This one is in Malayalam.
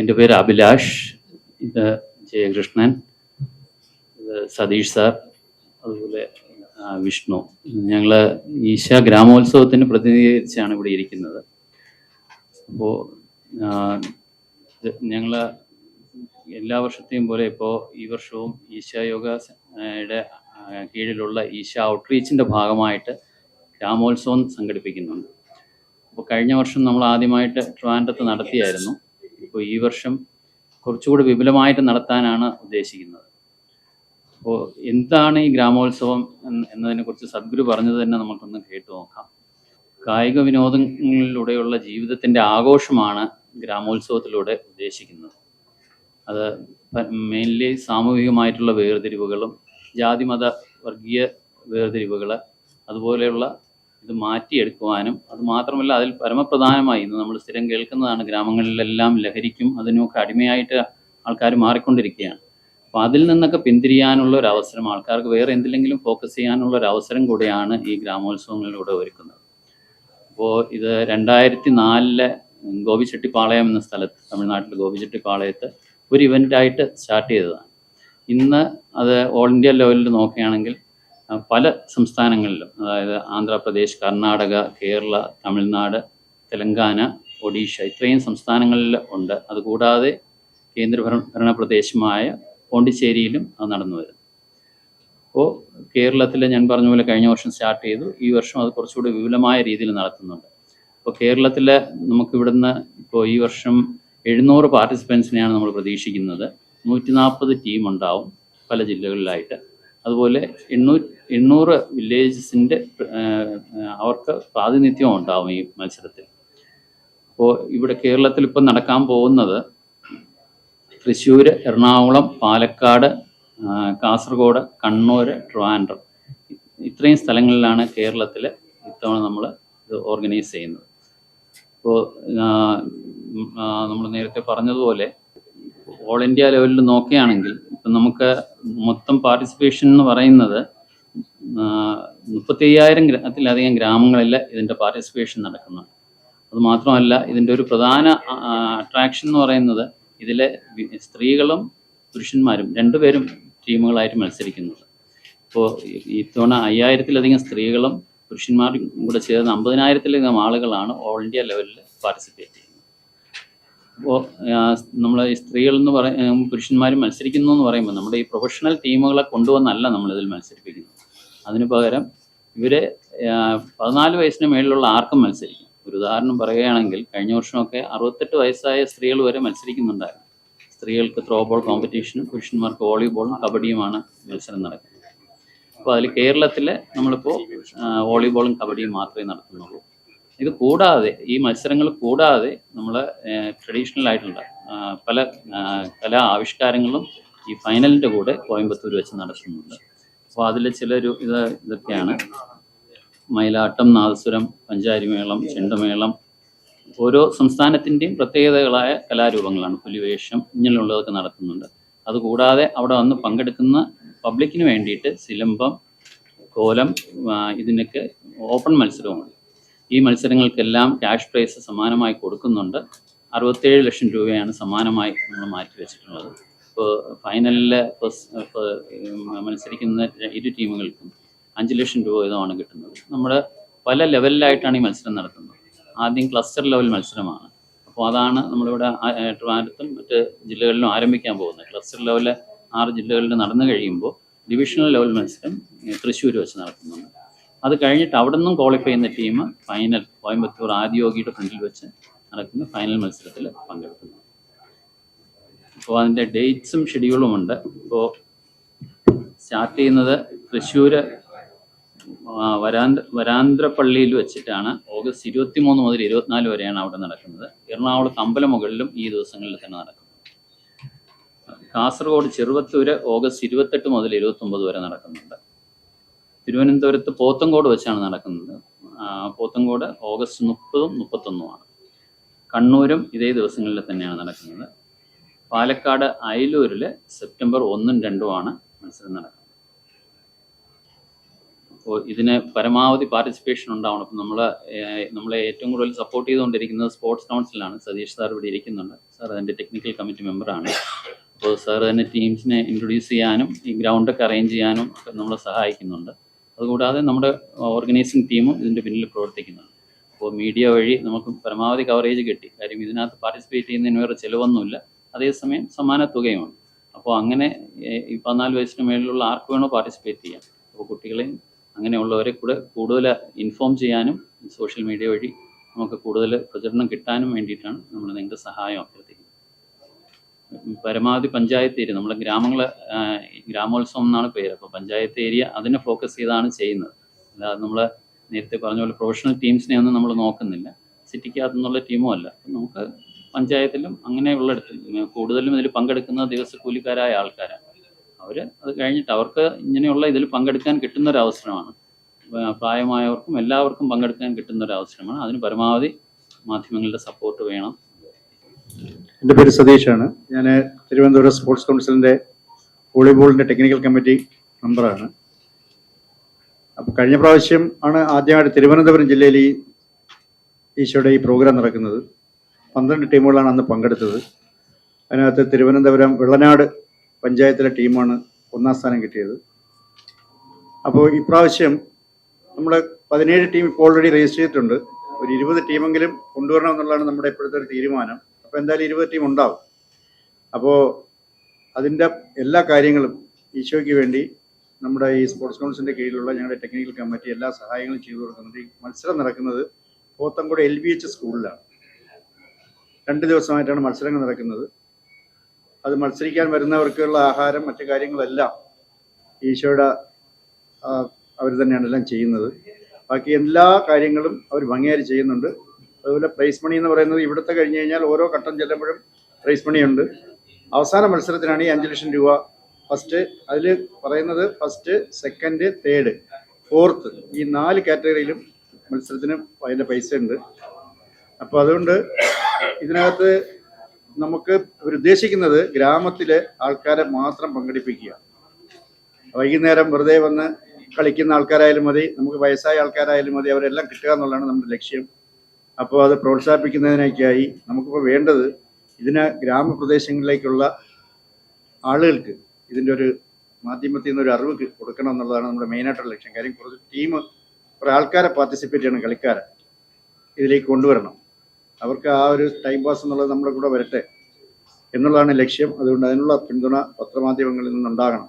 എന്റെ പേര് അഭിലാഷ്. ഇത് ജയകൃഷ്ണൻ. സതീഷ് സാർ. അതുപോലെ വിഷ്ണു. ഞങ്ങൾ ഈശ ഗ്രാമോത്സവത്തിന് പ്രതിനിധീകരിച്ചാണ് ഇവിടെ ഇരിക്കുന്നത്. അപ്പോൾ ഞങ്ങൾ എല്ലാ വർഷത്തെയും പോലെ ഇപ്പോൾ ഈ വർഷവും ഈശ യോഗയുടെ കീഴിലുള്ള ഈശ ഔട്ട്റീച്ചിന്റെ ഭാഗമായിട്ട് ഗ്രാമോത്സവം സംഘടിപ്പിക്കുന്നുണ്ട്. അപ്പോൾ കഴിഞ്ഞ വർഷം നമ്മൾ ആദ്യമായിട്ട് ട്രിവാൻഡ്രത്ത് നടത്തിയായിരുന്നു. ഇപ്പോൾ ഈ വർഷം കുറച്ചുകൂടി വിപുലമായിട്ട് നടത്താനാണ് ഉദ്ദേശിക്കുന്നത്. അപ്പോൾ എന്താണ് ഈ ഗ്രാമോത്സവം എന്ന് എന്നതിനെക്കുറിച്ച് സദ്ഗുരു പറഞ്ഞത് തന്നെ നമുക്കൊന്ന് കേട്ടു നോക്കാം. കായിക വിനോദങ്ങളിലൂടെയുള്ള ജീവിതത്തിന്റെ ആഘോഷമാണ് ഗ്രാമോത്സവത്തിലൂടെ ഉദ്ദേശിക്കുന്നത്. അത് മെയിൻലി സാമൂഹികമായിട്ടുള്ള വേർതിരിവുകളും ജാതിമത വർഗീയ വേർതിരിവുകൾ അതുപോലെയുള്ള ഇത് മാറ്റിയെടുക്കുവാനും അത് മാത്രമല്ല അതിൽ പരമപ്രധാനമായി ഇന്ന് നമ്മൾ സ്ഥിരം കേൾക്കുന്നതാണ് ഗ്രാമങ്ങളിലെല്ലാം ലഹരിക്കും അതിനുമൊക്കെ അടിമയായിട്ട് ആൾക്കാർ മാറിക്കൊണ്ടിരിക്കുകയാണ്. അപ്പോൾ അതിൽ നിന്നൊക്കെ പിന്തിരിയാനുള്ള ഒരു അവസരം ആൾക്കാർക്ക് വേറെ എന്തിലെങ്കിലും ഫോക്കസ് ചെയ്യാനുള്ള ഒരു അവസരം കൂടിയാണ് ഈ ഗ്രാമോത്സവങ്ങളിലൂടെ ഒരുക്കുന്നത്. അപ്പോൾ ഇത് രണ്ടായിരത്തി നാലിലെ ഗോപിച്ചെട്ടിപ്പാളയം എന്ന സ്ഥലത്ത് തമിഴ്നാട്ടിലെ ഗോപിച്ചെട്ടിപ്പാളയത്ത് ഒരു ഇവന്റായിട്ട് സ്റ്റാർട്ട് ചെയ്തതാണ്. ഇന്ന് അത് ഓൾ ഇന്ത്യ ലെവലിൽ നോക്കുകയാണെങ്കിൽ പല സംസ്ഥാനങ്ങളിലും അതായത് ആന്ധ്രാപ്രദേശ് കർണാടക കേരള തമിഴ്നാട് തെലങ്കാന ഒഡീഷ ഇത്രയും സംസ്ഥാനങ്ങളിൽ ഉണ്ട്. അതുകൂടാതെ കേന്ദ്രഭരണ ഭരണ പ്രദേശമായ പോണ്ടിച്ചേരിയിലും അത് നടന്നു വരുന്നു. അപ്പോൾ കേരളത്തിൽ ഞാൻ പറഞ്ഞ പോലെ കഴിഞ്ഞ വർഷം സ്റ്റാർട്ട് ചെയ്തു. ഈ വർഷം അത് കുറച്ചുകൂടി വിപുലമായ രീതിയിൽ നടത്തുന്നുണ്ട്. അപ്പോൾ കേരളത്തിൽ നമുക്കിവിടുന്ന് ഇപ്പോൾ ഈ വർഷം എഴുന്നൂറ് പാർട്ടിസിപ്പൻസിനെയാണ് നമ്മൾ പ്രതീക്ഷിക്കുന്നത്. നൂറ്റി നാൽപ്പത് ടീം ഉണ്ടാവും പല ജില്ലകളിലായിട്ട്. അതുപോലെ എണ്ണൂ എണ്ണൂറ് വില്ലേജസിന്റെ അവർക്ക് പ്രാതിനിധ്യം ഉണ്ടാവും ഈ മത്സരത്തിൽ. അപ്പോൾ ഇവിടെ കേരളത്തിൽ ഇപ്പം നടക്കാൻ പോകുന്നത് തൃശ്ശൂർ എറണാകുളം പാലക്കാട് കാസർഗോഡ് കണ്ണൂർ ട്രിവാൻഡ്രം. ഇത്രയും സ്ഥലങ്ങളിലാണ് കേരളത്തിൽ ഇത്തവണ നമ്മൾ ഇത് ഓർഗനൈസ് ചെയ്യുന്നത്. ഇപ്പോൾ നമ്മൾ നേരത്തെ പറഞ്ഞതുപോലെ ഓൾ ഇന്ത്യ ലെവലിൽ നോക്കുകയാണെങ്കിൽ ഇപ്പം നമുക്ക് മൊത്തം പാർട്ടിസിപ്പേഷൻ എന്ന് പറയുന്നത് മുപ്പത്തി അയ്യായിരം ഗ്രഹത്തിലധികം ഗ്രാമങ്ങളിൽ ഇതിന്റെ പാർട്ടിസിപ്പേഷൻ നടക്കുന്നുണ്ട്. അത് മാത്രമല്ല ഇതിന്റെ ഒരു പ്രധാന അട്രാക്ഷൻ എന്ന് പറയുന്നത് ഇതിലെ സ്ത്രീകളും പുരുഷന്മാരും രണ്ടുപേരും ടീമുകളായിട്ട് മത്സരിക്കുന്നത്. ഇപ്പോൾ ഇത്തവണ അയ്യായിരത്തിലധികം സ്ത്രീകളും പുരുഷന്മാരും കൂടെ ചേർന്ന് അമ്പതിനായിരത്തിലധികം ആളുകളാണ് ഓൾ ഇന്ത്യ ലെവലിൽ പാർട്ടിസിപ്പേറ്റ് ചെയ്യുന്നത്. നമ്മൾ ഈ സ്ത്രീകൾ എന്ന് പറയും പുരുഷന്മാരും മത്സരിക്കുന്നു എന്ന് പറയുമ്പോൾ നമ്മുടെ ഈ പ്രൊഫഷണൽ ടീമുകളെ കൊണ്ടുവന്നല്ല നമ്മളിതിൽ മത്സരിപ്പിക്കുന്നത്. അതിന് പകരം ഇവരെ പതിനാല് വയസ്സിന് മേളിലുള്ള ആർക്കും മത്സരിക്കും. ഒരു ഉദാഹരണം പറയുകയാണെങ്കിൽ കഴിഞ്ഞ വർഷമൊക്കെ അറുപത്തെട്ട് വയസ്സായ സ്ത്രീകൾ വരെ മത്സരിക്കുന്നുണ്ടായിരുന്നു. സ്ത്രീകൾക്ക് ത്രോ ബോൾ കോമ്പറ്റീഷനും പുരുഷന്മാർക്ക് വോളിബോളും കബഡിയുമാണ് മത്സരം നടക്കുന്നത്. അപ്പോൾ അതിൽ കേരളത്തിൽ നമ്മളിപ്പോൾ വോളിബോളും കബഡിയും മാത്രമേ നടത്തുന്നുള്ളൂ. ഇത് കൂടാതെ ഈ മത്സരങ്ങൾ കൂടാതെ നമ്മൾ ട്രഡീഷണൽ ആയിട്ടുള്ള പല കലാ ആവിഷ്കാരങ്ങളും ഈ ഫൈനലിന്റെ കൂടെ കോയമ്പത്തൂർ വെച്ച് നടത്തുന്നുണ്ട്. അപ്പോൾ അതിൽ ചിലൊരു ഇത് ഇതൊക്കെയാണ്. മയിലാട്ടം നാദസ്വരം പഞ്ചാരിമേളം ചെണ്ടമേളം ഓരോ സംസ്ഥാനത്തിന്റെയും പ്രത്യേകതകളായ കലാരൂപങ്ങളാണ്. പുലിവേഷം ഇങ്ങനെയുള്ളതൊക്കെ നടത്തുന്നുണ്ട്. അതുകൂടാതെ അവിടെ വന്ന് പങ്കെടുക്കുന്ന പബ്ലിക്കിന് വേണ്ടിയിട്ട് സിലമ്പം കോലം ഇതിനൊക്കെ ഓപ്പൺ മത്സരവുമുണ്ട്. ഈ മത്സരങ്ങൾക്കെല്ലാം ക്യാഷ് പ്രൈസ് സമാനമായി കൊടുക്കുന്നുണ്ട്. അറുപത്തേഴ് ലക്ഷം രൂപയാണ് സമാനമായി നമ്മൾ മാറ്റി വെച്ചിട്ടുള്ളത്. ഇപ്പോൾ ഫൈനലിൽ മത്സരിക്കുന്ന ഇരു ടീമുകൾക്കും അഞ്ച് ലക്ഷം രൂപ വീതമാണ് കിട്ടുന്നത്. നമ്മൾ പല ലെവലിലായിട്ടാണ് ഈ മത്സരം നടത്തുന്നത്. ആദ്യം ക്ലസ്റ്റർ ലെവൽ മത്സരമാണ്. അപ്പോൾ അതാണ് നമ്മളിവിടെ ട്രിവാൻഡ്രത്തും മറ്റ് ജില്ലകളിലും ആരംഭിക്കാൻ പോകുന്നത്. ക്ലസ്റ്റർ ലെവലിൽ ആറ് ജില്ലകളിൽ നടന്നു കഴിയുമ്പോൾ ഡിവിഷണൽ ലെവൽ മത്സരം തൃശ്ശൂർ വെച്ച് നടത്തുന്നുണ്ട് അത് കഴിഞ്ഞിട്ട് അവിടെ നിന്നും ക്വാളിഫൈ ചെയ്യുന്ന ടീം ഫൈനൽ കോയമ്പത്തൂർ ആദ്യോഗിയുടെ ഫ്രണ്ടിൽ വെച്ച് നടക്കുന്ന ഫൈനൽ മത്സരത്തിൽ പങ്കെടുക്കുന്നു. അപ്പോൾ അതിന്റെ ഡേറ്റ്സും ഷെഡ്യൂളും ഉണ്ട്. ഇപ്പോൾ സ്റ്റാർട്ട് ചെയ്യുന്നത് തൃശ്ശൂർ വരാന്ത വരാന്തരപ്പള്ളിയിൽ വെച്ചിട്ടാണ്. ഓഗസ്റ്റ് ഇരുപത്തി മൂന്ന് മുതൽ ഇരുപത്തിനാല് വരെയാണ് അവിടെ നടക്കുന്നത്. എറണാകുളത്ത് അമ്പലമുകളിലും ഈ ദിവസങ്ങളിൽ തന്നെ നടക്കുന്നത് കാസർഗോഡ് ചെറുവത്തൂര് ഓഗസ്റ്റ് ഇരുപത്തെട്ട് മുതൽ ഇരുപത്തൊമ്പത് വരെ നടക്കുന്നുണ്ട്. തിരുവനന്തപുരത്ത് പോത്തങ്കോട് വെച്ചാണ് നടക്കുന്നത്. പോത്തങ്കോട് ഓഗസ്റ്റ് മുപ്പതും മുപ്പത്തൊന്നുമാണ് കണ്ണൂരും ഇതേ ദിവസങ്ങളിൽ തന്നെയാണ് നടക്കുന്നത്. പാലക്കാട് അയലൂരിൽ സെപ്റ്റംബർ ഒന്നും രണ്ടുമാണ് മത്സരം നടക്കുന്നത്. അപ്പോൾ ഇതിന് പരമാവധി പാർട്ടിസിപ്പേഷൻ ഉണ്ടാവണം. അപ്പം നമ്മൾ നമ്മളെ ഏറ്റവും കൂടുതൽ സപ്പോർട്ട് ചെയ്തുകൊണ്ടിരിക്കുന്നത് സ്പോർട്സ് കൗൺസിലാണ് സതീഷ് സാർ ഇവിടെ ഇരിക്കുന്നുണ്ട്. സാർ അതിന്റെ ടെക്നിക്കൽ കമ്മിറ്റി മെമ്പറാണ് അപ്പോൾ സാർ തന്നെ ടീംസിനെ ഇൻട്രൊഡ്യൂസ് ചെയ്യാനും ഈ ഗ്രൗണ്ടൊക്കെ അറേഞ്ച് ചെയ്യാനും ഒക്കെ നമ്മളെ സഹായിക്കുന്നുണ്ട്. അതുകൂടാതെ നമ്മുടെ ഓർഗനൈസിംഗ് ടീമും ഇതിന്റെ പിന്നിൽ പ്രവർത്തിക്കുന്നത് അപ്പോൾ മീഡിയ വഴി നമുക്ക് പരമാവധി കവറേജ് കിട്ടി. കാര്യം ഇതിനകത്ത് പാർട്ടിസിപ്പേറ്റ് ചെയ്യുന്നതിന് വേറെ ചിലവൊന്നുമില്ല. അതേസമയം സമാന തുകയുമാണ് അപ്പോൾ അങ്ങനെ ഈ പതിനാല് വയസ്സിന് മേളിലുള്ള ആർക്ക് വേണോ പാർട്ടിസിപ്പേറ്റ് ചെയ്യാം. അപ്പോൾ കുട്ടികളെയും അങ്ങനെയുള്ളവരെ കൂടെ കൂടുതൽ ഇൻഫോം ചെയ്യാനും സോഷ്യൽ മീഡിയ വഴി നമുക്ക് കൂടുതൽ പ്രചരണം കിട്ടാനും വേണ്ടിയിട്ടാണ് നമ്മൾ നിങ്ങളുടെ സഹായം അഭ്യർത്ഥിക്കുന്നത്. പരമാവധി പഞ്ചായത്ത് ഏരിയ നമ്മുടെ ഗ്രാമങ്ങൾ ഗ്രാമോത്സവം എന്നാണ് പേര്. അപ്പോൾ പഞ്ചായത്ത് ഏരിയ അതിനെ ഫോക്കസ് ചെയ്താണ് ചെയ്യുന്നത്. അല്ലാതെ നമ്മൾ നേരത്തെ പറഞ്ഞ പോലെ പ്രൊഫഷണൽ ടീംസിനെ ഒന്നും നമ്മൾ നോക്കുന്നില്ല. സിറ്റിക്കകത്തു നിന്നുള്ള ടീമും അല്ല. അപ്പം നമുക്ക് പഞ്ചായത്തിലും അങ്ങനെയുള്ളിടത്ത് കൂടുതലും ഇതിൽ പങ്കെടുക്കുന്ന ദിവസക്കൂലിക്കാരായ ആൾക്കാരാണ് അവർ അത് കഴിഞ്ഞിട്ട് അവർക്ക് ഇങ്ങനെയുള്ള ഇതിൽ പങ്കെടുക്കാൻ കിട്ടുന്ന ഒരു അവസരമാണ് പ്രായമായവർക്കും എല്ലാവർക്കും പങ്കെടുക്കാൻ കിട്ടുന്ന ഒരു അവസരമാണ് അതിന് പരമാവധി മാധ്യമങ്ങളുടെ സപ്പോർട്ട് വേണം. എന്റെ പേര് സതീഷാണ്. ഞാൻ തിരുവനന്തപുരം സ്പോർട്സ് കൗൺസിലിന്റെ വോളിബോളിന്റെ ടെക്നിക്കൽ കമ്മിറ്റി മെമ്പറാണ്. അപ്പോൾ കഴിഞ്ഞ പ്രാവശ്യം ആണ് ആദ്യമായിട്ട് തിരുവനന്തപുരം ജില്ലയിൽ ഈ ഈശോയുടെ ഈ പ്രോഗ്രാം നടക്കുന്നത്. പന്ത്രണ്ട് ടീമുകളാണ് അന്ന് പങ്കെടുത്തത്. അതിനകത്ത് തിരുവനന്തപുരം വെള്ളനാട് പഞ്ചായത്തിലെ ടീമാണ് ഒന്നാം സ്ഥാനം കിട്ടിയത്. അപ്പോൾ ഇപ്രാവശ്യം നമ്മൾ പതിനേഴ് ടീം ഇപ്പോൾ ഓൾറെഡി രജിസ്റ്റർ ചെയ്തിട്ടുണ്ട്. ഒരു ഇരുപത് ടീമെങ്കിലും കൊണ്ടുവരണം എന്നുള്ളതാണ് നമ്മുടെ ഇപ്പോഴത്തെ ഒരു തീരുമാനം. അപ്പോൾ എന്തായാലും ഇരുപത് ടീം ഉണ്ടാവും. അപ്പോൾ അതിന്റെ എല്ലാ കാര്യങ്ങളും ഈശോയ്ക്ക് വേണ്ടി നമ്മുടെ ഈ സ്പോർട്സ് കൗൺസിലിന്റെ കീഴിലുള്ള ഞങ്ങളുടെ ടെക്നിക്കൽ കമ്മിറ്റി എല്ലാ സഹായങ്ങളും ചെയ്തു കൊടുക്കുന്നുണ്ട്. ഈ മത്സരം നടക്കുന്നത് പോത്തങ്കോട് എൽ ബി എച്ച് സ്കൂളിലാണ് രണ്ട് ദിവസമായിട്ടാണ് മത്സരങ്ങൾ നടക്കുന്നത്. അത് മത്സരിക്കാൻ വരുന്നവർക്കുള്ള ആഹാരം മറ്റു കാര്യങ്ങളെല്ലാം ഈശോയുടെ അവർ തന്നെയാണ് എല്ലാം ചെയ്യുന്നത്. ബാക്കി എല്ലാ കാര്യങ്ങളും അവർ ഭംഗിയായി ചെയ്യുന്നുണ്ട്. അതുപോലെ പ്രൈസ് മണി എന്ന് പറയുന്നത് ഇവിടുത്തെ കഴിഞ്ഞ് കഴിഞ്ഞാൽ ഓരോ ഘട്ടം ചെല്ലുമ്പോഴും പ്രൈസ് മണിയുണ്ട് അവസാന മത്സരത്തിനാണ് ഈ അഞ്ച് ലക്ഷം രൂപ. ഫസ്റ്റ് അതിൽ പറയുന്നത് ഫസ്റ്റ് സെക്കൻഡ് തേർഡ് ഫോർത്ത് ഈ നാല് കാറ്റഗറിയിലും മത്സരത്തിന് അതിന്റെ പൈസ ഉണ്ട്. അപ്പോൾ അതുകൊണ്ട് ഇതിനകത്ത് നമുക്ക് ഉദ്ദേശിക്കുന്നത് ഗ്രാമത്തിലെ ആൾക്കാരെ മാത്രം പങ്കെടുപ്പിക്കുക. വൈകുന്നേരം വെറുതെ വന്ന് കളിക്കുന്ന ആൾക്കാരായാലും മതി നമുക്ക് വയസ്സായ ആൾക്കാരായാലും മതി അവരെല്ലാം കിട്ടുക എന്നുള്ളതാണ് നമ്മുടെ ലക്ഷ്യം. അപ്പോൾ അത് പ്രോത്സാഹിപ്പിക്കുന്നതിനൊക്കെയായി നമുക്കിപ്പോൾ വേണ്ടത് ഇതിന് ഗ്രാമപ്രദേശങ്ങളിലേക്കുള്ള ആളുകൾക്ക് ഇതിന്റെ ഒരു മാധ്യമത്തിൽ നിന്ന് ഒരു അറിവ് കൊടുക്കണം എന്നുള്ളതാണ് നമ്മുടെ മെയിനായിട്ടുള്ള ലക്ഷ്യം. കാര്യം കുറച്ച് ടീം കുറേ ആൾക്കാരെ പാർട്ടിസിപ്പേറ്റ് ചെയ്യണം കളിക്കാരെ ഇതിലേക്ക് കൊണ്ടുവരണം. അവർക്ക് ആ ഒരു ടൈം പാസ് എന്നുള്ളത് നമ്മുടെ കൂടെ വരട്ടെ എന്നുള്ളതാണ് ലക്ഷ്യം. അതുകൊണ്ട് അതിനുള്ള പിന്തുണ പത്രമാധ്യമങ്ങളിൽ നിന്നുണ്ടാകണം.